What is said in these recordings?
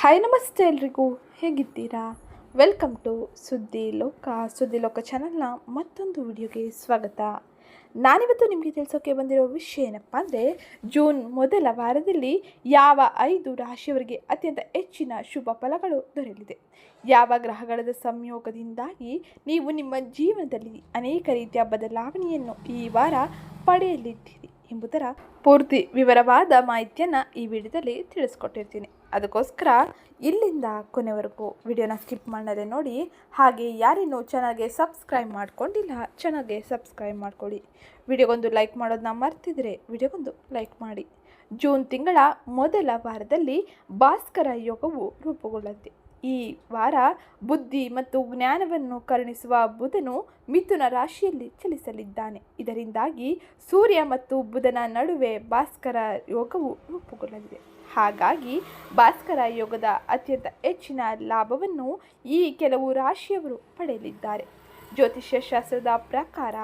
Hi ನಮಸ್ತೆ ಎಲ್ರಿಗೂ. ಹೇಗಿದ್ದೀರಾ? ವೆಲ್ಕಮ್ ಟು ಸುದ್ದಿ ಲೋಕ ಸುದ್ದಿ ಲೋಕ ಚಾನಲ್ನ ಮತ್ತೊಂದು ವಿಡಿಯೋಗೆ ಸ್ವಾಗತ. ನಾನಿವತ್ತು ನಿಮಗೆ ತಿಳಿಸೋಕೆ ಬಂದಿರೋ ವಿಷಯ ಏನಪ್ಪ ಅಂದರೆ, ಜೂನ್ ಮೊದಲ ವಾರದಲ್ಲಿ ಯಾವ ಐದು ರಾಶಿಯವರಿಗೆ ಅತ್ಯಂತ ಹೆಚ್ಚಿನ ಶುಭ ಫಲಗಳು ದೊರೆಯಲಿದೆ. ಯಾವ ಗ್ರಹಗಳ ಸಂಯೋಗದಿಂದಾಗಿ ನೀವು ನಿಮ್ಮ ಜೀವನದಲ್ಲಿ ಅನೇಕ ರೀತಿಯ ಬದಲಾವಣೆಯನ್ನು ಈ ವಾರ ಪಡೆಯಲಿದ್ದೀರಿ ಎಂಬುದರ ಪೂರ್ತಿ ವಿವರವಾದ ಮಾಹಿತಿಯನ್ನು ಈ ವಿಡಿಯೋದಲ್ಲಿ ತಿಳಿಸ್ಕೊಟ್ಟಿರ್ತೀನಿ. ಅದಕ್ಕೋಸ್ಕರ ಇಲ್ಲಿಂದ ಕೊನೆವರೆಗೂ ವಿಡಿಯೋನ ಸ್ಕಿಪ್ ಮಾಡದೆ ನೋಡಿ, ಹಾಗೆ ಯಾರಿನ್ನೂ ಚಾನಲ್ಗೆ ಸಬ್ಸ್ಕ್ರೈಬ್ ಮಾಡ್ಕೊಂಡಿಲ್ಲ, ಚಾನಲ್ಗೆ ಸಬ್ಸ್ಕ್ರೈಬ್ ಮಾಡ್ಕೊಳ್ಳಿ. ವಿಡಿಯೋಗೊಂದು ಲೈಕ್ ಮಾಡೋದನ್ನ ಮರ್ತಿದ್ರೆ ವಿಡಿಯೋಗೊಂದು ಲೈಕ್ ಮಾಡಿ. ಜೂನ್ ತಿಂಗಳ ಮೊದಲ ವಾರದಲ್ಲಿ ಭಾಸ್ಕರ ಯೋಗವು ರೂಪುಗೊಳ್ಳುತ್ತೆ ಈ ವಾರ ಬುದ್ಧಿ ಮತ್ತು ಜ್ಞಾನವನ್ನು ಕರುಣಿಸುವ ಬುಧನು ಮಿಥುನ ರಾಶಿಯಲ್ಲಿ ಚಲಿಸಲಿದ್ದಾನೆ. ಇದರಿಂದಾಗಿ ಸೂರ್ಯ ಮತ್ತು ಬುಧನ ನಡುವೆ ಭಾಸ್ಕರ ಯೋಗವು ರೂಪುಗೊಳ್ಳಲಿದೆ. ಹಾಗಾಗಿ ಭಾಸ್ಕರ ಯೋಗದ ಅತ್ಯಂತ ಹೆಚ್ಚಿನ ಲಾಭವನ್ನು ಈ ಕೆಲವು ರಾಶಿಯವರು ಪಡೆಯಲಿದ್ದಾರೆ. ಜ್ಯೋತಿಷ್ಯ ಶಾಸ್ತ್ರದ ಪ್ರಕಾರ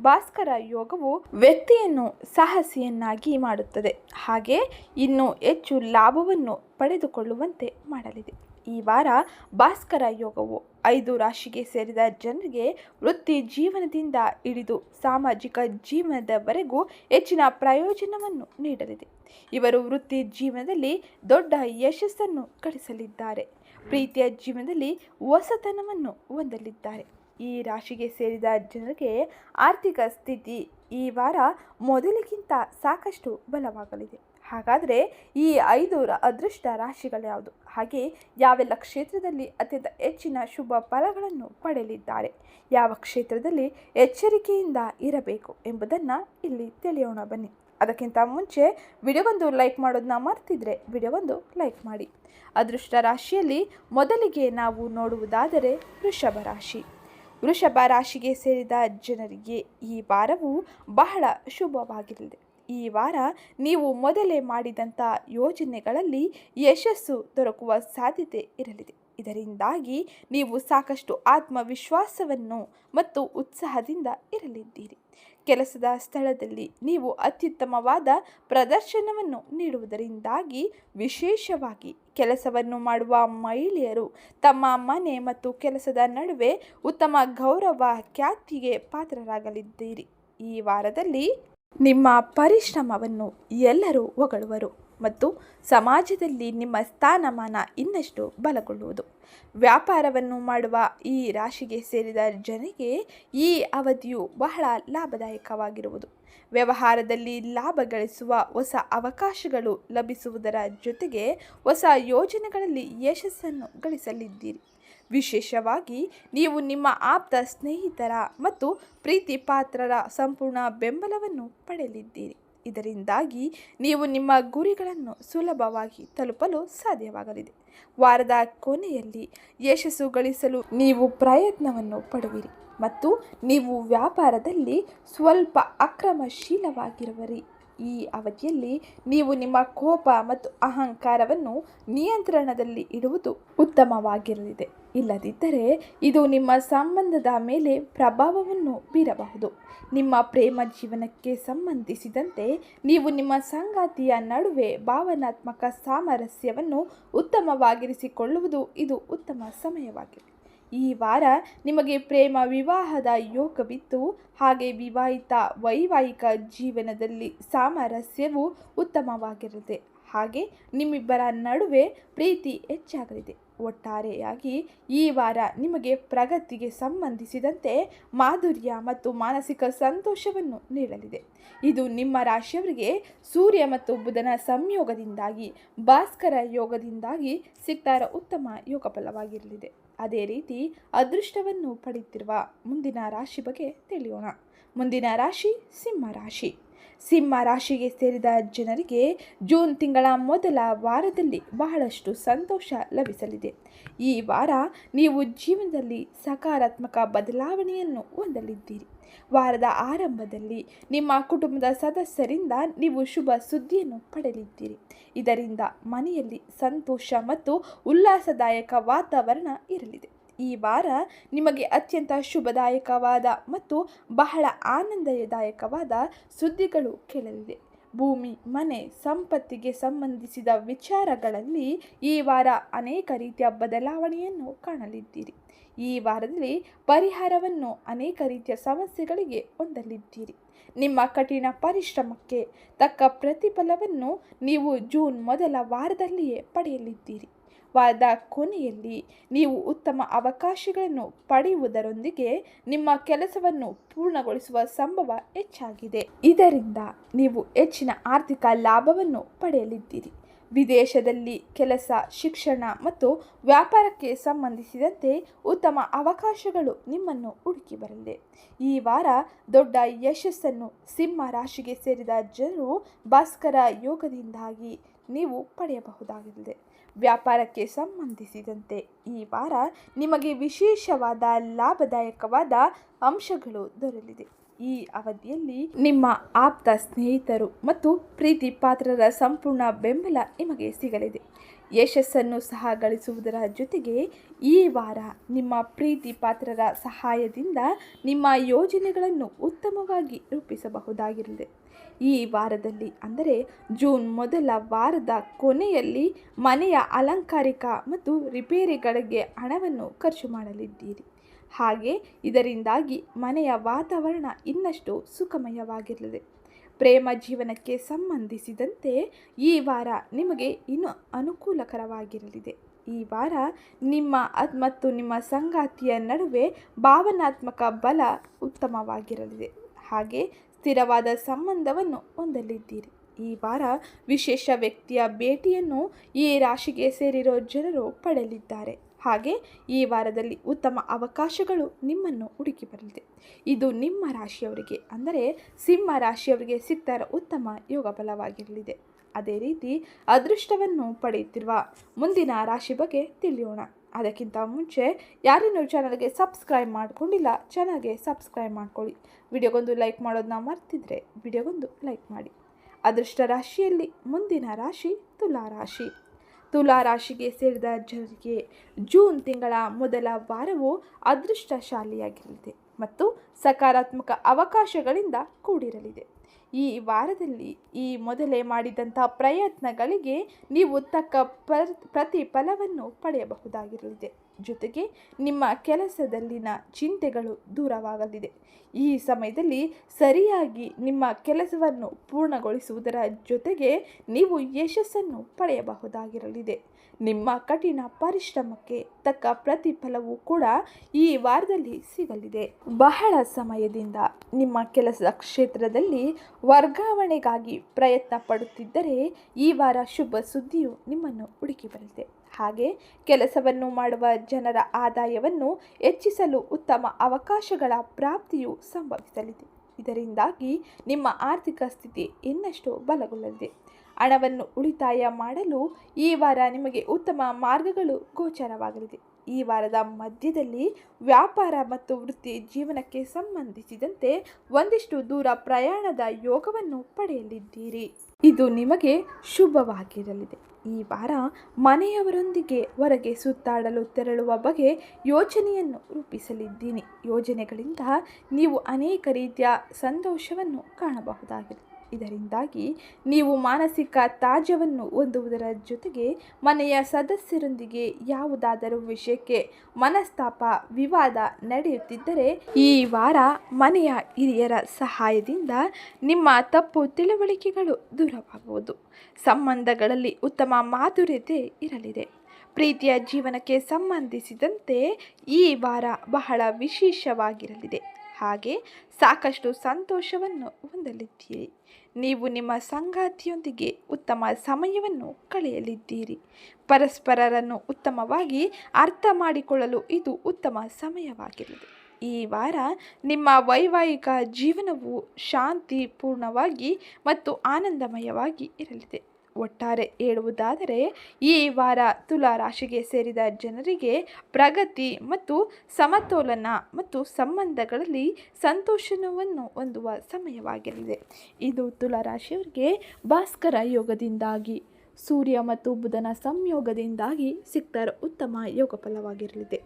ಭಾಸ್ಕರ ಯೋಗವು ವ್ಯಕ್ತಿಯನ್ನು ಸಾಹಸಿಯನ್ನಾಗಿ ಮಾಡುತ್ತದೆ. ಹಾಗೆ ಇನ್ನು ಹೆಚ್ಚು ಲಾಭವನ್ನು ಪಡೆದುಕೊಳ್ಳುವಂತೆ ಮಾಡಲಿದೆ. ಈ ವಾರ ಭಾಸ್ಕರ ಯೋಗವು ಐದು ರಾಶಿಗೆ ಸೇರಿದ ಜನರಿಗೆ ವೃತ್ತಿ ಜೀವನದಿಂದ ಹಿಡಿದು ಸಾಮಾಜಿಕ ಜೀವನದವರೆಗೂ ಹೆಚ್ಚಿನ ಪ್ರಯೋಜನವನ್ನು ನೀಡಲಿದೆ. ಇವರು ವೃತ್ತಿ ಜೀವನದಲ್ಲಿ ದೊಡ್ಡ ಯಶಸ್ಸನ್ನು ಗಳಿಸಲಿದ್ದಾರೆ. ಪ್ರೀತಿಯ ಜೀವನದಲ್ಲಿ ಹೊಸತನವನ್ನು ಹೊಂದಲಿದ್ದಾರೆ. ಈ ರಾಶಿಗೆ ಸೇರಿದ ಜನರಿಗೆ ಆರ್ಥಿಕ ಸ್ಥಿತಿ ಈ ವಾರ ಮೊದಲಿಗಿಂತ ಸಾಕಷ್ಟು ಬಲವಾಗಲಿದೆ. ಹಾಗಾದರೆ ಈ ಐದು ಅದೃಷ್ಟ ರಾಶಿಗಳು ಯಾವುದು? ಹಾಗೆ ಯಾವೆಲ್ಲ ಕ್ಷೇತ್ರದಲ್ಲಿ ಅತ್ಯಂತ ಹೆಚ್ಚಿನ ಶುಭ ಫಲಗಳನ್ನು ಪಡೆಯಲಿದ್ದಾರೆ? ಯಾವ ಕ್ಷೇತ್ರದಲ್ಲಿ ಎಚ್ಚರಿಕೆಯಿಂದ ಇರಬೇಕು ಎಂಬುದನ್ನು ಇಲ್ಲಿ ತಿಳಿಯೋಣ ಬನ್ನಿ. ಅದಕ್ಕಿಂತ ಮುಂಚೆ ವಿಡಿಯೋವೊಂದು ಲೈಕ್ ಮಾಡೋದನ್ನ ಮರ್ತಿದ್ರೆ ವಿಡಿಯೋವೊಂದು ಲೈಕ್ ಮಾಡಿ. ಅದೃಷ್ಟ ರಾಶಿಯಲ್ಲಿ ಮೊದಲಿಗೆ ನಾವು ನೋಡುವುದಾದರೆ ವೃಷಭ ರಾಶಿ. ವೃಷಭ ರಾಶಿಗೆ ಸೇರಿದ ಜನರಿಗೆ ಈ ವಾರವು ಬಹಳ ಶುಭವಾಗಿರಲಿದೆ ಈ ವಾರ ನೀವು ಮೊದಲೇ ಮಾಡಿದಂಥ ಯೋಜನೆಗಳಲ್ಲಿ ಯಶಸ್ಸು ದೊರಕುವ ಸಾಧ್ಯತೆ ಇರಲಿದೆ. ಇದರಿಂದಾಗಿ ನೀವು ಸಾಕಷ್ಟು ಆತ್ಮವಿಶ್ವಾಸವನ್ನು ಮತ್ತು ಉತ್ಸಾಹದಿಂದ ಇರಲಿದ್ದೀರಿ. ಕೆಲಸದ ಸ್ಥಳದಲ್ಲಿ ನೀವು ಅತ್ಯುತ್ತಮವಾದ ಪ್ರದರ್ಶನವನ್ನು ನೀಡುವುದರಿಂದಾಗಿ ವಿಶೇಷವಾಗಿ ಕೆಲಸವನ್ನು ಮಾಡುವ ಮಹಿಳೆಯರು ತಮ್ಮ ಮನೆ ಮತ್ತು ಕೆಲಸದ ನಡುವೆ ಉತ್ತಮ ಗೌರವ, ಖ್ಯಾತಿಗೆ ಪಾತ್ರರಾಗಲಿದ್ದೀರಿ. ಈ ವಾರದಲ್ಲಿ ನಿಮ್ಮ ಪರಿಶ್ರಮವನ್ನು ಎಲ್ಲರೂ ಹೊಗಳುವರು ಮತ್ತು ಸಮಾಜದಲ್ಲಿ ನಿಮ್ಮ ಸ್ಥಾನಮಾನ ಇನ್ನಷ್ಟು ಬಲಗೊಳ್ಳುವುದು. ವ್ಯಾಪಾರವನ್ನು ಮಾಡುವ ಈ ರಾಶಿಗೆ ಸೇರಿದ ಜನರಿಗೆ ಈ ಅವಧಿಯು ಬಹಳ ಲಾಭದಾಯಕವಾಗಿರುವುದು. ವ್ಯವಹಾರದಲ್ಲಿ ಲಾಭ ಗಳಿಸುವ ಹೊಸ ಅವಕಾಶಗಳು ಲಭಿಸುವುದರ ಜೊತೆಗೆ ಹೊಸ ಯೋಜನೆಗಳಲ್ಲಿ ಯಶಸ್ಸನ್ನು ಗಳಿಸಲಿದ್ದೀರಿ. ವಿಶೇಷವಾಗಿ ನೀವು ನಿಮ್ಮ ಆಪ್ತ ಸ್ನೇಹಿತರ ಮತ್ತು ಪ್ರೀತಿ ಪಾತ್ರರ ಸಂಪೂರ್ಣ ಬೆಂಬಲವನ್ನು ಪಡೆಯಲಿದ್ದೀರಿ. ಇದರಿಂದಾಗಿ ನೀವು ನಿಮ್ಮ ಗುರಿಗಳನ್ನು ಸುಲಭವಾಗಿ ತಲುಪಲು ಸಾಧ್ಯವಾಗಲಿದೆ. ವಾರದ ಕೊನೆಯಲ್ಲಿ ಯಶಸ್ಸು ಗಳಿಸಲು ನೀವು ಪ್ರಯತ್ನವನ್ನು ಪಡುವಿರಿ ಮತ್ತು ನೀವು ವ್ಯಾಪಾರದಲ್ಲಿ ಸ್ವಲ್ಪ ಅಕ್ರಮಶೀಲವಾಗಿರುವರಿ. ಈ ಅವಧಿಯಲ್ಲಿ ನೀವು ನಿಮ್ಮ ಕೋಪ ಮತ್ತು ಅಹಂಕಾರವನ್ನು ನಿಯಂತ್ರಣದಲ್ಲಿ ಇಡುವುದು ಉತ್ತಮವಾಗಿರಲಿದೆ. ಇಲ್ಲದಿದ್ದರೆ ಇದು ನಿಮ್ಮ ಸಂಬಂಧದ ಮೇಲೆ ಪ್ರಭಾವವನ್ನು ಬೀರಬಹುದು. ನಿಮ್ಮ ಪ್ರೇಮ ಜೀವನಕ್ಕೆ ಸಂಬಂಧಿಸಿದಂತೆ ನೀವು ನಿಮ್ಮ ಸಂಗಾತಿಯ ನಡುವೆ ಭಾವನಾತ್ಮಕ ಸಾಮರಸ್ಯವನ್ನು ಉತ್ತಮವಾಗಿರಿಸಿಕೊಳ್ಳುವುದು ಇದು ಉತ್ತಮ ಸಮಯವಾಗಿದೆ. ಈ ವಾರ ನಿಮಗೆ ಪ್ರೇಮ ವಿವಾಹದ ಯೋಗವಿತ್ತು. ಹಾಗೆ ವಿವಾಹಿತ ವೈವಾಹಿಕ ಜೀವನದಲ್ಲಿ ಸಾಮರಸ್ಯವು ಉತ್ತಮವಾಗಿರುತ್ತೆ ಹಾಗೆ ನಿಮ್ಮಿಬ್ಬರ ನಡುವೆ ಪ್ರೀತಿ ಹೆಚ್ಚಾಗಲಿದೆ. ಒಟ್ಟಾರೆಯಾಗಿ ಈ ವಾರ ನಿಮಗೆ ಪ್ರಗತಿಗೆ ಸಂಬಂಧಿಸಿದಂತೆ ಮಾಧುರ್ಯ ಮತ್ತು ಮಾನಸಿಕ ಸಂತೋಷವನ್ನು ನೀಡಲಿದೆ. ಇದು ನಿಮ್ಮ ರಾಶಿಯವರಿಗೆ ಸೂರ್ಯ ಮತ್ತು ಬುಧನ ಸಂಯೋಗದಿಂದಾಗಿ, ಭಾಸ್ಕರ ಯೋಗದಿಂದಾಗಿ ಸಿಕ್ತಾರ ಉತ್ತಮ ಯೋಗ ಫಲವಾಗಿರಲಿದೆ ಅದೇ ರೀತಿ ಅದೃಷ್ಟವನ್ನು ಪಡೆಯುತ್ತಿರುವ ಮುಂದಿನ ರಾಶಿ ಬಗ್ಗೆ ತಿಳಿಯೋಣ. ಮುಂದಿನ ರಾಶಿ ಸಿಂಹ ರಾಶಿ. ಸಿಂಹ ರಾಶಿಗೆ ಸೇರಿದ ಜನರಿಗೆ ಜೂನ್ ತಿಂಗಳ ಮೊದಲ ವಾರದಲ್ಲಿ ಬಹಳಷ್ಟು ಸಂತೋಷ ಲಭಿಸಲಿದೆ. ಈ ವಾರ ನೀವು ಜೀವನದಲ್ಲಿ ಸಕಾರಾತ್ಮಕ ಬದಲಾವಣೆಯನ್ನು ಹೊಂದಲಿದ್ದೀರಿ. ವಾರದ ಆರಂಭದಲ್ಲಿ ನಿಮ್ಮ ಕುಟುಂಬದ ಸದಸ್ಯರಿಂದ ನೀವು ಶುಭ ಸುದ್ದಿಯನ್ನು ಪಡೆಯಲಿದ್ದೀರಿ ಇದರಿಂದ ಮನೆಯಲ್ಲಿ ಸಂತೋಷ ಮತ್ತು ಉಲ್ಲಾಸದಾಯಕ ವಾತಾವರಣ ಇರಲಿದೆ. ಈ ವಾರ ನಿಮಗೆ ಅತ್ಯಂತ ಶುಭದಾಯಕವಾದ ಮತ್ತು ಬಹಳ ಆನಂದದಾಯಕವಾದ ಸುದ್ದಿಗಳು ಕೇಳಲಿದೆ. ಭೂಮಿ, ಮನೆ, ಸಂಪತ್ತಿಗೆ ಸಂಬಂಧಿಸಿದ ವಿಚಾರಗಳಲ್ಲಿ ಈ ವಾರ ಅನೇಕ ರೀತಿಯ ಬದಲಾವಣೆಯನ್ನು ಕಾಣಲಿದ್ದೀರಿ. ಈ ವಾರದಲ್ಲಿ ಪರಿಹಾರವನ್ನು ಅನೇಕ ರೀತಿಯ ಸಮಸ್ಯೆಗಳಿಗೆ ಹೊಂದಲಿದ್ದೀರಿ. ನಿಮ್ಮ ಕಠಿಣ ಪರಿಶ್ರಮಕ್ಕೆ ತಕ್ಕ ಪ್ರತಿಫಲವನ್ನು ನೀವು ಜೂನ್ ಮೊದಲ ವಾರದಲ್ಲಿಯೇ ಪಡೆಯಲಿದ್ದೀರಿ. ವಾರದ ಕೊನೆಯಲ್ಲಿ ನೀವು ಉತ್ತಮ ಅವಕಾಶಗಳನ್ನು ಪಡೆಯುವುದರೊಂದಿಗೆ ನಿಮ್ಮ ಕೆಲಸವನ್ನು ಪೂರ್ಣಗೊಳಿಸುವ ಸಂಭವ ಹೆಚ್ಚಾಗಿದೆ. ಇದರಿಂದ ನೀವು ಹೆಚ್ಚಿನ ಆರ್ಥಿಕ ಲಾಭವನ್ನು ಪಡೆಯಲಿದ್ದೀರಿ. ವಿದೇಶದಲ್ಲಿ ಕೆಲಸ, ಶಿಕ್ಷಣ ಮತ್ತು ವ್ಯಾಪಾರಕ್ಕೆ ಸಂಬಂಧಿಸಿದಂತೆ ಉತ್ತಮ ಅವಕಾಶಗಳು ನಿಮ್ಮನ್ನು ಹುಡುಕಿ ಬರಲಿದೆ. ಈ ವಾರ ದೊಡ್ಡ ಯಶಸ್ಸನ್ನು ಸಿಂಹ ರಾಶಿಗೆ ಸೇರಿದ ಜನರು ಭಾಸ್ಕರ ಯೋಗದಿಂದಾಗಿ ನೀವು ಪಡೆಯಬಹುದಾಗಿದೆ ವ್ಯಾಪಾರಕ್ಕೆ ಸಂಬಂಧಿಸಿದಂತೆ ಈ ವಾರ ನಿಮಗೆ ವಿಶೇಷವಾದ ಲಾಭದಾಯಕವಾದ ಅಂಶಗಳು ದೊರಲಿದೆ ಈ ಅವಧಿಯಲ್ಲಿ ನಿಮ್ಮ ಆಪ್ತ ಸ್ನೇಹಿತರು ಮತ್ತು ಪ್ರೀತಿ ಪಾತ್ರರ ಸಂಪೂರ್ಣ ಬೆಂಬಲ ನಿಮಗೆ ಸಿಗಲಿದೆ. ಯಶಸ್ಸನ್ನು ಸಹ ಗಳಿಸುವುದರ ಜೊತೆಗೆ ಈ ವಾರ ನಿಮ್ಮ ಪ್ರೀತಿ ಪಾತ್ರರ ಸಹಾಯದಿಂದ ನಿಮ್ಮ ಯೋಜನೆಗಳನ್ನು ಉತ್ತಮವಾಗಿ ರೂಪಿಸಬಹುದಾಗಿರಲಿದೆ. ಈ ವಾರದಲ್ಲಿ, ಅಂದರೆ ಜೂನ್ ಮೊದಲ ವಾರದ ಕೊನೆಯಲ್ಲಿ ಮನೆಯ ಅಲಂಕಾರಿಕ ಮತ್ತು ರಿಪೇರಿಗಳಿಗೆ ಹಣವನ್ನು ಖರ್ಚು ಮಾಡಲಿದ್ದೀರಿ. ಹಾಗೆ ಇದರಿಂದಾಗಿ ಮನೆಯ ವಾತಾವರಣ ಇನ್ನಷ್ಟು ಸುಖಮಯವಾಗಿರಲಿದೆ. ಪ್ರೇಮ ಜೀವನಕ್ಕೆ ಸಂಬಂಧಿಸಿದಂತೆ ಈ ವಾರ ನಿಮಗೆ ಇನ್ನು ಅನುಕೂಲಕರವಾಗಿರಲಿದೆ. ಈ ವಾರ ನಿಮ್ಮ ಮತ್ತು ನಿಮ್ಮ ಸಂಗಾತಿಯ ನಡುವೆ ಭಾವನಾತ್ಮಕ ಬಲ ಉತ್ತಮವಾಗಿರಲಿದೆ. ಹಾಗೆ ಸ್ಥಿರವಾದ ಸಂಬಂಧವನ್ನು ಹೊಂದಲಿದ್ದೀರಿ. ಈ ವಾರ ವಿಶೇಷ ವ್ಯಕ್ತಿಯ ಭೇಟಿಯನ್ನು ಈ ರಾಶಿಗೆ ಸೇರಿರೋ ಜನರು ಪಡೆಯಲಿದ್ದಾರೆ. ಹಾಗೆ ಈ ವಾರದಲ್ಲಿ ಉತ್ತಮ ಅವಕಾಶಗಳು ನಿಮ್ಮನ್ನು ಹುಡುಕಿ ಬರಲಿದೆ. ಇದು ನಿಮ್ಮ ರಾಶಿಯವರಿಗೆ ಅಂದರೆ ಸಿಂಹ ರಾಶಿಯವರಿಗೆ ಸಿಕ್ತರ ಉತ್ತಮ ಯೋಗ ಬಲವಾಗಿರಲಿದೆ. ಅದೇ ರೀತಿ ಅದೃಷ್ಟವನ್ನು ಪಡೆಯುತ್ತಿರುವ ಮುಂದಿನ ರಾಶಿ ಬಗ್ಗೆ ತಿಳಿಯೋಣ. ಅದಕ್ಕಿಂತ ಮುಂಚೆ ಯಾರೇನು ಚಾನಲ್ಗೆ ಸಬ್ಸ್ಕ್ರೈಬ್ ಮಾಡಿಕೊಂಡಿಲ್ಲ ಚಾನಲ್ಗೆ ಸಬ್ಸ್ಕ್ರೈಬ್ ಮಾಡ್ಕೊಳ್ಳಿ. ವಿಡಿಯೋಗೊಂದು ಲೈಕ್ ಮಾಡೋದನ್ನ ಮರ್ತಿದ್ರೆ ವಿಡಿಯೋಗೊಂದು ಲೈಕ್ ಮಾಡಿ. ಅದೃಷ್ಟ ರಾಶಿಯಲ್ಲಿ ಮುಂದಿನ ರಾಶಿ ತುಲಾ ರಾಶಿ. ತುಲಾ ರಾಶಿಗೆ ಸೇರಿದ ಜನರಿಗೆ ಜೂನ್ ತಿಂಗಳ ಮೊದಲ ವಾರವು ಅದೃಷ್ಟಶಾಲಿಯಾಗಿರಲಿದೆ ಮತ್ತು ಸಕಾರಾತ್ಮಕ ಅವಕಾಶಗಳಿಂದ ಕೂಡಿರಲಿದೆ. ಈ ವಾರದಲ್ಲಿ ಈ ಮೊದಲೇ ಮಾಡಿದಂಥ ಪ್ರಯತ್ನಗಳಿಗೆ ನೀವು ತಕ್ಕ ಪ್ರ ಪ್ರತಿಫಲವನ್ನು ಪಡೆಯಬಹುದಾಗಿರಲಿದೆ. ಜೊತೆಗೆ ನಿಮ್ಮ ಕೆಲಸದಲ್ಲಿನ ಚಿಂತೆಗಳು ದೂರವಾಗಲಿದೆ. ಈ ಸಮಯದಲ್ಲಿ ಸರಿಯಾಗಿ ನಿಮ್ಮ ಕೆಲಸವನ್ನು ಪೂರ್ಣಗೊಳಿಸುವುದರ ಜೊತೆಗೆ ನೀವು ಯಶಸ್ಸನ್ನು ಪಡೆಯಬಹುದಾಗಿರಲಿದೆ. ನಿಮ್ಮ ಕಠಿಣ ಪರಿಶ್ರಮಕ್ಕೆ ತಕ್ಕ ಪ್ರತಿಫಲವೂ ಕೂಡ ಈ ವಾರದಲ್ಲಿ ಸಿಗಲಿದೆ. ಬಹಳ ಸಮಯದಿಂದ ನಿಮ್ಮ ಕೆಲಸದ ಕ್ಷೇತ್ರದಲ್ಲಿ ವರ್ಗಾವಣೆಗಾಗಿ ಪ್ರಯತ್ನ ಪಡುತ್ತಿದ್ದರೆ ಈ ವಾರ ಶುಭ ಸುದ್ದಿಯು ನಿಮ್ಮನ್ನು ಹುಡುಕಿ ಬರಲಿದೆ. ಹಾಗೆ ಕೆಲಸವನ್ನು ಮಾಡುವ ಜನರ ಆದಾಯವನ್ನು ಹೆಚ್ಚಿಸಲು ಉತ್ತಮ ಅವಕಾಶಗಳ ಪ್ರಾಪ್ತಿಯು ಸಂಭವಿಸಲಿದೆ. ಇದರಿಂದಾಗಿ ನಿಮ್ಮ ಆರ್ಥಿಕ ಸ್ಥಿತಿ ಇನ್ನಷ್ಟು ಬಲಗೊಳ್ಳಲಿದೆ. ಹಣವನ್ನು ಉಳಿತಾಯ ಮಾಡಲು ಈ ವಾರ ನಿಮಗೆ ಉತ್ತಮ ಮಾರ್ಗಗಳು ಗೋಚರವಾಗಲಿದೆ. ಈ ವಾರದ ಮಧ್ಯದಲ್ಲಿ ವ್ಯಾಪಾರ ಮತ್ತು ವೃತ್ತಿ ಜೀವನಕ್ಕೆ ಸಂಬಂಧಿಸಿದಂತೆ ಒಂದಿಷ್ಟು ದೂರ ಪ್ರಯಾಣದ ಯೋಗವನ್ನು ಪಡೆಯಲಿದ್ದೀರಿ. ಇದು ನಿಮಗೆ ಶುಭವಾಗಿರಲಿದೆ. ಈ ವಾರ ಮನೆಯವರೊಂದಿಗೆ ಹೊರಗೆ ಸುತ್ತಾಡಲು ತೆರಳುವ ಬಗ್ಗೆ ಯೋಜನೆಯನ್ನು ರೂಪಿಸಲಿದ್ದೀನಿ. ಯೋಜನೆಗಳಿಂದ ನೀವು ಅನೇಕ ರೀತಿಯ ಸಂತೋಷವನ್ನು ಕಾಣಬಹುದಾಗಿದೆ. ಇದರಿಂದಾಗಿ ನೀವು ಮಾನಸಿಕ ತಾಜವನ್ನು ಹೊಂದುವುದರ ಜೊತೆಗೆ ಮನೆಯ ಸದಸ್ಯರೊಂದಿಗೆ ಯಾವುದಾದರೂ ವಿಷಯಕ್ಕೆ ಮನಸ್ತಾಪ, ವಿವಾದ ನಡೆಯುತ್ತಿದ್ದರೆ ಈ ವಾರ ಮನೆಯ ಹಿರಿಯರ ಸಹಾಯದಿಂದ ನಿಮ್ಮ ತಪ್ಪು ತಿಳುವಳಿಕೆಗಳು ದೂರವಾಗುವುದು. ಸಂಬಂಧಗಳಲ್ಲಿ ಉತ್ತಮ ಮಾಧುರ್ಯತೆ ಇರಲಿದೆ. ಪ್ರೀತಿಯ ಜೀವನಕ್ಕೆ ಸಂಬಂಧಿಸಿದಂತೆ ಈ ವಾರ ಬಹಳ ವಿಶೇಷವಾಗಿರಲಿದೆ. ಹಾಗೆ ಸಾಕಷ್ಟು ಸಂತೋಷವನ್ನು ಹೊಂದಲಿದ್ದೀರಿ. ನೀವು ನಿಮ್ಮ ಸಂಗಾತಿಯೊಂದಿಗೆ ಉತ್ತಮ ಸಮಯವನ್ನು ಕಳೆಯಲಿದ್ದೀರಿ. ಪರಸ್ಪರರನ್ನು ಉತ್ತಮವಾಗಿ ಅರ್ಥ ಮಾಡಿಕೊಳ್ಳಲು ಇದು ಉತ್ತಮ ಸಮಯವಾಗಿರಲಿದೆ ಈ ವಾರ ನಿಮ್ಮ ವೈವಾಹಿಕ ಜೀವನವು ಶಾಂತಿಪೂರ್ಣವಾಗಿ ಮತ್ತು ಆನಂದಮಯವಾಗಿ ಇರಲಿದೆ. ಒಟ್ಟಾರೆ ಹೇಳುವುದಾದರೆ, ಈ ವಾರ ತುಲಾ ರಾಶಿಗೆ ಸೇರಿದ ಜನರಿಗೆ ಪ್ರಗತಿ ಮತ್ತು ಸಮತೋಲನ ಮತ್ತು ಸಂಬಂಧಗಳಲ್ಲಿ ಸಂತೋಷವನ್ನು ಹೊಂದುವ ಸಮಯವಾಗಿರಲಿದೆ ಇದು ತುಲಾ ರಾಶಿಯವರಿಗೆ ಭಾಸ್ಕರ ಯೋಗದಿಂದಾಗಿ, ಸೂರ್ಯ ಮತ್ತು ಬುಧನ ಸಂಯೋಗದಿಂದಾಗಿ ಸಿಕ್ತರ ಉತ್ತಮ ಯೋಗ ಫಲವಾಗಿರಲಿದೆ.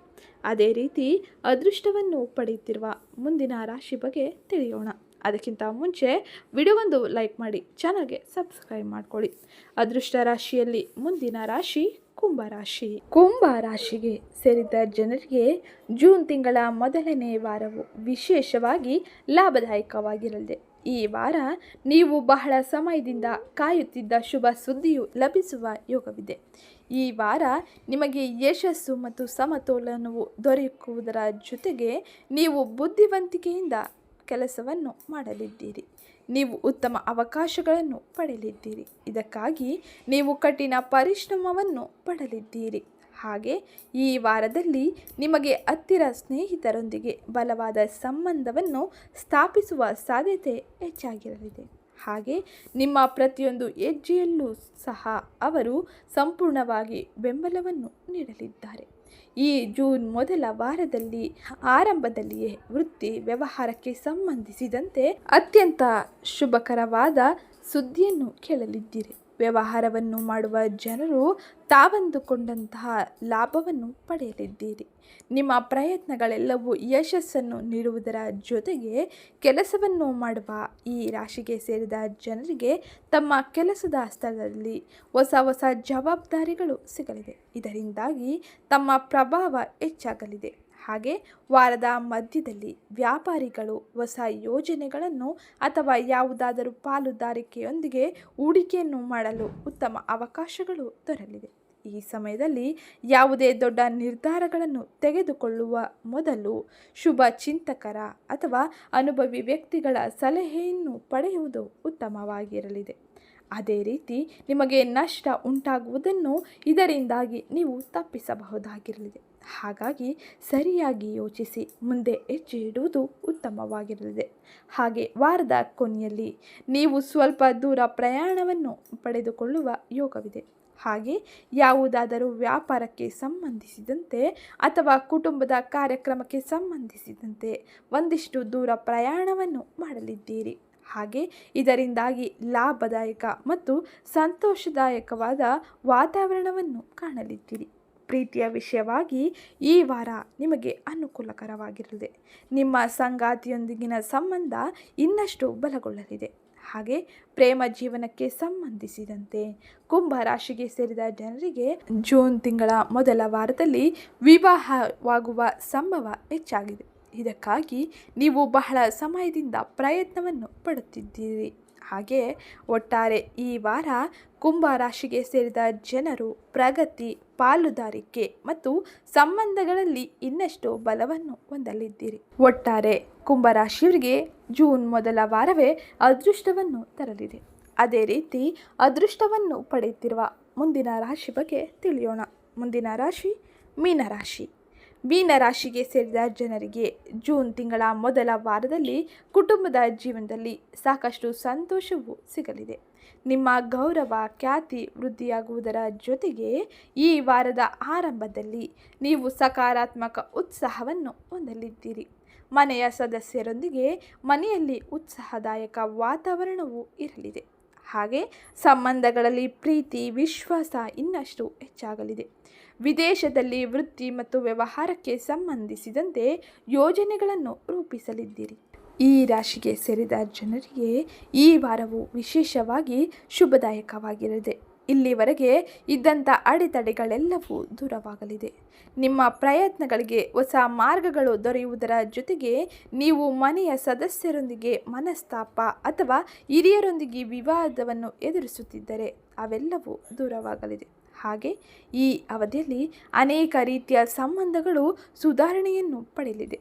ಅದೇ ರೀತಿ, ಅದೃಷ್ಟವನ್ನು ಪಡೆಯುತ್ತಿರುವ ಮುಂದಿನ ರಾಶಿ ಬಗ್ಗೆ ತಿಳಿಯೋಣ. ಅದಕ್ಕಿಂತ ಮುಂಚೆ ವಿಡಿಯೋಗೊಂದು ಲೈಕ್ ಮಾಡಿ ಚಾನಲ್ಗೆ ಸಬ್ಸ್ಕ್ರೈಬ್ ಮಾಡ್ಕೊಳ್ಳಿ. ಅದೃಷ್ಟ ರಾಶಿಯಲ್ಲಿ ಮುಂದಿನ ರಾಶಿ ಕುಂಭ ರಾಶಿ. ಕುಂಭ ರಾಶಿಗೆ ಸೇರಿದ ಜನರಿಗೆ ಜೂನ್ ತಿಂಗಳ ಮೊದಲನೇ ವಾರವು ವಿಶೇಷವಾಗಿ ಲಾಭದಾಯಕವಾಗಿರಲಿದೆ. ಈ ವಾರ ನೀವು ಬಹಳ ಸಮಯದಿಂದ ಕಾಯುತ್ತಿದ್ದ ಶುಭ ಸುದ್ದಿಯು ಲಭಿಸುವ ಯೋಗವಿದೆ. ಈ ವಾರ ನಿಮಗೆ ಯಶಸ್ಸು ಮತ್ತು ಸಮತೋಲನವು ದೊರೆಯುವುದರ ಜೊತೆಗೆ ನೀವು ಬುದ್ಧಿವಂತಿಕೆಯಿಂದ ಕೆಲಸವನ್ನು ಮಾಡಲಿದ್ದೀರಿ. ನೀವು ಉತ್ತಮ ಅವಕಾಶಗಳನ್ನು ಪಡೆಯಲಿದ್ದೀರಿ. ಇದಕ್ಕಾಗಿ ನೀವು ಕಠಿಣ ಪರಿಶ್ರಮವನ್ನು ಪಡಲಿದ್ದೀರಿ. ಹಾಗೆ ಈ ವಾರದಲ್ಲಿ ನಿಮಗೆ ಹತ್ತಿರ ಸ್ನೇಹಿತರೊಂದಿಗೆ ಬಲವಾದ ಸಂಬಂಧವನ್ನು ಸ್ಥಾಪಿಸುವ ಸಾಧ್ಯತೆ ಹೆಚ್ಚಾಗಿರಲಿದೆ. ಹಾಗೆ ನಿಮ್ಮ ಪ್ರತಿಯೊಂದು ಹೆಜ್ಜೆಯಲ್ಲೂ ಸಹ ಅವರು ಸಂಪೂರ್ಣವಾಗಿ ಬೆಂಬಲವನ್ನು ನೀಡಲಿದ್ದಾರೆ. ಈ ಜೂನ್ ಮೊದಲ ವಾರದಲ್ಲಿ ಆರಂಭದಲ್ಲಿಯೇ ವೃತ್ತಿ ವ್ಯವಹಾರಕ್ಕೆ ಸಂಬಂಧಿಸಿದಂತೆ ಅತ್ಯಂತ ಶುಭಕರವಾದ ಸುದ್ದಿಯನ್ನು ಕೇಳಲಿದ್ದೀರಿ. ವ್ಯವಹಾರವನ್ನು ಮಾಡುವ ಜನರು ತಾವಂದುಕೊಂಡಂತಹ ಲಾಭವನ್ನು ಪಡೆಯಲಿದ್ದೀರಿ. ನಿಮ್ಮ ಪ್ರಯತ್ನಗಳೆಲ್ಲವೂ ಯಶಸ್ಸನ್ನು ನೀಡುವುದರ ಜೊತೆಗೆ ಕೆಲಸವನ್ನು ಮಾಡುವ ಈ ರಾಶಿಗೆ ಸೇರಿದ ಜನರಿಗೆ ತಮ್ಮ ಕೆಲಸದ ಸ್ಥಳದಲ್ಲಿ ಹೊಸ ಹೊಸ ಜವಾಬ್ದಾರಿಗಳು ಸಿಗಲಿದೆ. ಇದರಿಂದಾಗಿ ತಮ್ಮ ಪ್ರಭಾವ ಹೆಚ್ಚಾಗಲಿದೆ. ಹಾಗೆ ವಾರದ ಮಧ್ಯದಲ್ಲಿ ವ್ಯಾಪಾರಿಗಳು ಹೊಸ ಯೋಜನೆಗಳನ್ನು ಅಥವಾ ಯಾವುದಾದರೂ ಪಾಲುದಾರಿಕೆಯೊಂದಿಗೆ ಹೂಡಿಕೆಯನ್ನು ಮಾಡಲು ಉತ್ತಮ ಅವಕಾಶಗಳು ದೊರಲಿವೆ ಈ ಸಮಯದಲ್ಲಿ ಯಾವುದೇ ದೊಡ್ಡ ನಿರ್ಧಾರಗಳನ್ನು ತೆಗೆದುಕೊಳ್ಳುವ ಮೊದಲು ಶುಭ ಚಿಂತಕರ ಅಥವಾ ಅನುಭವಿ ವ್ಯಕ್ತಿಗಳ ಸಲಹೆಯನ್ನು ಪಡೆಯುವುದು ಉತ್ತಮವಾಗಿರಲಿದೆ. ಅದೇ ರೀತಿ ನಿಮಗೆ ನಷ್ಟ ಉಂಟಾಗುವುದನ್ನು ಇದರಿಂದಾಗಿ ನೀವು ತಪ್ಪಿಸಬಹುದಾಗಿರಲಿದೆ. ಹಾಗಾಗಿ ಸರಿಯಾಗಿ ಯೋಚಿಸಿ, ಮುಂದೆ ಹೆಜ್ಜೆ ಇಡುವುದು ಉತ್ತಮವಾಗಿರಲಿದೆ. ಹಾಗೆ ವಾರದ ಕೊನೆಯಲ್ಲಿ ನೀವು ಸ್ವಲ್ಪ ದೂರ ಪ್ರಯಾಣವನ್ನು ಪಡೆದುಕೊಳ್ಳುವ ಯೋಗವಿದೆ. ಹಾಗೆ ಯಾವುದಾದರೂ ವ್ಯಾಪಾರಕ್ಕೆ ಸಂಬಂಧಿಸಿದಂತೆ ಅಥವಾ ಕುಟುಂಬದ ಕಾರ್ಯಕ್ರಮಕ್ಕೆ ಸಂಬಂಧಿಸಿದಂತೆ ಒಂದಿಷ್ಟು ದೂರ ಪ್ರಯಾಣವನ್ನು ಮಾಡಲಿದ್ದೀರಿ. ಹಾಗೆ ಇದರಿಂದಾಗಿ ಲಾಭದಾಯಕ ಮತ್ತು ಸಂತೋಷದಾಯಕವಾದ ವಾತಾವರಣವನ್ನು ಕಾಣಲಿದ್ದೀರಿ. ಪ್ರೀತಿಯ ವಿಷಯವಾಗಿ ಈ ವಾರ ನಿಮಗೆ ಅನುಕೂಲಕರವಾಗಿರಲಿದೆ. ನಿಮ್ಮ ಸಂಗಾತಿಯೊಂದಿಗಿನ ಸಂಬಂಧ ಇನ್ನಷ್ಟು ಬಲಗೊಳ್ಳಲಿದೆ. ಹಾಗೆ ಪ್ರೇಮ ಜೀವನಕ್ಕೆ ಸಂಬಂಧಿಸಿದಂತೆ ಕುಂಭ ರಾಶಿಗೆ ಸೇರಿದ ಜನರಿಗೆ ಜೂನ್ ತಿಂಗಳ ಮೊದಲ ವಾರದಲ್ಲಿ ವಿವಾಹವಾಗುವ ಸಂಭವ ಹೆಚ್ಚಾಗಿದೆ. ಇದಕ್ಕಾಗಿ ನೀವು ಬಹಳ ಸಮಯದಿಂದ ಪ್ರಯತ್ನವನ್ನು ಪಡುತ್ತಿದ್ದೀರಿ. ಹಾಗೆ ಒಟ್ಟಾರೆ ಈ ವಾರ ಕುಂಭ ರಾಶಿಗೆ ಸೇರಿದ ಜನರು, ಪ್ರಗತಿ, ಪಾಲುದಾರಿಕೆ ಮತ್ತು ಸಂಬಂಧಗಳಲ್ಲಿ ಇನ್ನಷ್ಟು ಬಲವನ್ನು ಹೊಂದಲಿದ್ದೀರಿ. ಒಟ್ಟಾರೆ ಕುಂಭರಾಶಿಯವರಿಗೆ ಜೂನ್ ಮೊದಲ ವಾರವೇ ಅದೃಷ್ಟವನ್ನು ತರಲಿದೆ. ಅದೇ ರೀತಿ ಅದೃಷ್ಟವನ್ನು ಪಡೆಯುತ್ತಿರುವ ಮುಂದಿನ ರಾಶಿ ಬಗ್ಗೆ ತಿಳಿಯೋಣ. ಮುಂದಿನ ರಾಶಿ ಮೀನರಾಶಿ. ಮೀನರಾಶಿಗೆ ಸೇರಿದ ಜನರಿಗೆ ಜೂನ್ ತಿಂಗಳ ಮೊದಲ ವಾರದಲ್ಲಿ ಕುಟುಂಬದ ಜೀವನದಲ್ಲಿ ಸಾಕಷ್ಟು ಸಂತೋಷವು ಸಿಗಲಿದೆ. ನಿಮ್ಮ ಗೌರವ, ಖ್ಯಾತಿ ವೃದ್ಧಿಯಾಗುವುದರ ಜೊತೆಗೆ ಈ ವಾರದ ಆರಂಭದಲ್ಲಿ ನೀವು ಸಕಾರಾತ್ಮಕ ಉತ್ಸಾಹವನ್ನು ಹೊಂದಲಿದ್ದೀರಿ. ಮನೆಯ ಸದಸ್ಯರೊಂದಿಗೆ ಮನೆಯಲ್ಲಿ ಉತ್ಸಾಹದಾಯಕ ವಾತಾವರಣವು ಇರಲಿದೆ. ಹಾಗೆ ಸಂಬಂಧಗಳಲ್ಲಿ ಪ್ರೀತಿ, ವಿಶ್ವಾಸ ಇನ್ನಷ್ಟು ಹೆಚ್ಚಾಗಲಿದೆ. ವಿದೇಶದಲ್ಲಿ ವೃತ್ತಿ ಮತ್ತು ವ್ಯವಹಾರಕ್ಕೆ ಸಂಬಂಧಿಸಿದಂತೆ ಯೋಜನೆಗಳನ್ನು ರೂಪಿಸಲಿದ್ದೀರಿ. ಈ ರಾಶಿಗೆ ಸೇರಿದ ಜನರಿಗೆ ಈ ವಾರವು ವಿಶೇಷವಾಗಿ ಶುಭದಾಯಕವಾಗಿರಲಿದೆ. ಇಲ್ಲಿವರೆಗೆ ಇದ್ದಂಥ ಅಡೆತಡೆಗಳೆಲ್ಲವೂ ದೂರವಾಗಲಿದೆ. ನಿಮ್ಮ ಪ್ರಯತ್ನಗಳಿಗೆ ಹೊಸ ಮಾರ್ಗಗಳು ದೊರೆಯುವುದರ ಜೊತೆಗೆ ನೀವು ಮನೆಯ ಸದಸ್ಯರೊಂದಿಗೆ ಮನಸ್ತಾಪ ಅಥವಾ ಹಿರಿಯರೊಂದಿಗೆ ವಿವಾದವನ್ನು ಎದುರಿಸುತ್ತಿದ್ದರೆ ಅವೆಲ್ಲವೂ ದೂರವಾಗಲಿದೆ. ಹಾಗೆ ಈ ಅವಧಿಯಲ್ಲಿ ಅನೇಕ ರೀತಿಯ ಸಂಬಂಧಗಳು ಸುಧಾರಣೆಯನ್ನು ಪಡೆಯಲಿದೆ.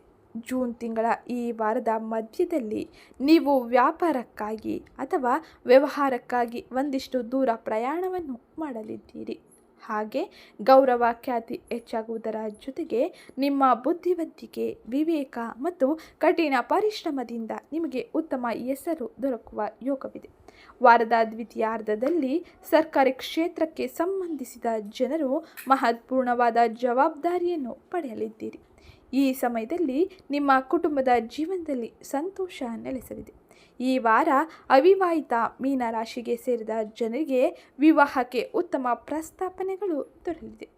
ಜೂನ್ ತಿಂಗಳ ಈ ವಾರದ ಮಧ್ಯದಲ್ಲಿ ನೀವು ವ್ಯಾಪಾರಕ್ಕಾಗಿ ಅಥವಾ ವ್ಯವಹಾರಕ್ಕಾಗಿ ಒಂದಿಷ್ಟು ದೂರ ಪ್ರಯಾಣವನ್ನು ಮಾಡಲಿದ್ದೀರಿ. ಹಾಗೆ ಗೌರವ ಖ್ಯಾತಿ ಹೆಚ್ಚಾಗುವುದರ ಜೊತೆಗೆ ನಿಮ್ಮ ಬುದ್ಧಿವಂತಿಕೆ, ವಿವೇಕ ಮತ್ತು ಕಠಿಣ ಪರಿಶ್ರಮದಿಂದ ನಿಮಗೆ ಉತ್ತಮ ಹೆಸರು ದೊರಕುವ ಯೋಗವಿದೆ. ವಾರದ ದ್ವಿತೀಯಾರ್ಧದಲ್ಲಿ ಸರ್ಕಾರಿ ಕ್ಷೇತ್ರಕ್ಕೆ ಸಂಬಂಧಿಸಿದ ಜನರು ಮಹತ್ವಪೂರ್ಣವಾದ ಜವಾಬ್ದಾರಿಯನ್ನು ಪಡೆಯಲಿದ್ದೀರಿ. ಈ ಸಮಯದಲ್ಲಿ ನಿಮ್ಮ ಕುಟುಂಬದ ಜೀವನದಲ್ಲಿ ಸಂತೋಷ ನೆಲೆಸಲಿದೆ. ಈ ವಾರ ಅವಿವಾಹಿತ ಮೀನರಾಶಿಗೆ ಸೇರಿದ ಜನರಿಗೆ ವಿವಾಹಕ್ಕೆ ಉತ್ತಮ ಪ್ರಸ್ತಾಪನೆಗಳು ದೊರಲಿದೆ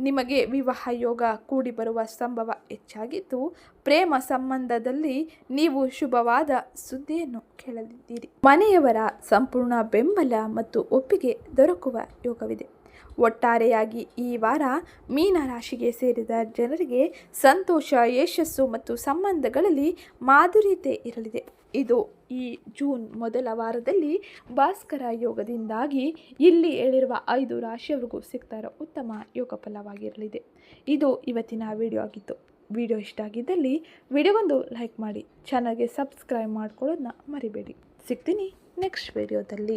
ನಿಮಗೆ ವಿವಾಹ ಯೋಗ ಕೂಡಿ ಬರುವ ಸಂಭವ ಹೆಚ್ಚಾಗಿದ್ದು, ಪ್ರೇಮ ಸಂಬಂಧದಲ್ಲಿ ನೀವು ಶುಭವಾದ ಸುದ್ದಿಯನ್ನು ಕೇಳಲಿದ್ದೀರಿ. ಮನೆಯವರ ಸಂಪೂರ್ಣ ಬೆಂಬಲ ಮತ್ತು ಒಪ್ಪಿಗೆ ದೊರಕುವ ಯೋಗವಿದೆ. ಒಟ್ಟಾರೆಯಾಗಿ ಈ ವಾರ ಮೀನ ರಾಶಿಗೆ ಸೇರಿದ ಜನರಿಗೆ ಸಂತೋಷ, ಯಶಸ್ಸು ಮತ್ತು ಸಂಬಂಧಗಳಲ್ಲಿ ಮಾಧುರ್ಯತೆ ಇರಲಿದೆ. ಇದು ಈ ಜೂನ್ ಮೊದಲ ವಾರದಲ್ಲಿ ಭಾಸ್ಕರ ಯೋಗದಿಂದಾಗಿ ಇಲ್ಲಿ ಹೇಳಿರುವ ಐದು ರಾಶಿಯವರಿಗೂ ಸಿಗ್ತಾ ಉತ್ತಮ ಯೋಗ ಫಲವಾಗಿರಲಿದೆ. ಇದು ಇವತ್ತಿನ ವಿಡಿಯೋ ಆಗಿತ್ತು. ವಿಡಿಯೋ ಇಷ್ಟ ಆಗಿದ್ದಲ್ಲಿ ವಿಡಿಯೋಗೊಂದು ಲೈಕ್ ಮಾಡಿ. ಚಾನಲ್ಗೆ ಸಬ್ಸ್ಕ್ರೈಬ್ ಮಾಡ್ಕೊಳ್ಳೋದನ್ನ ಮರಿಬೇಡಿ. ಸಿಗ್ತೀನಿ ನೆಕ್ಸ್ಟ್ ವಿಡಿಯೋದಲ್ಲಿ.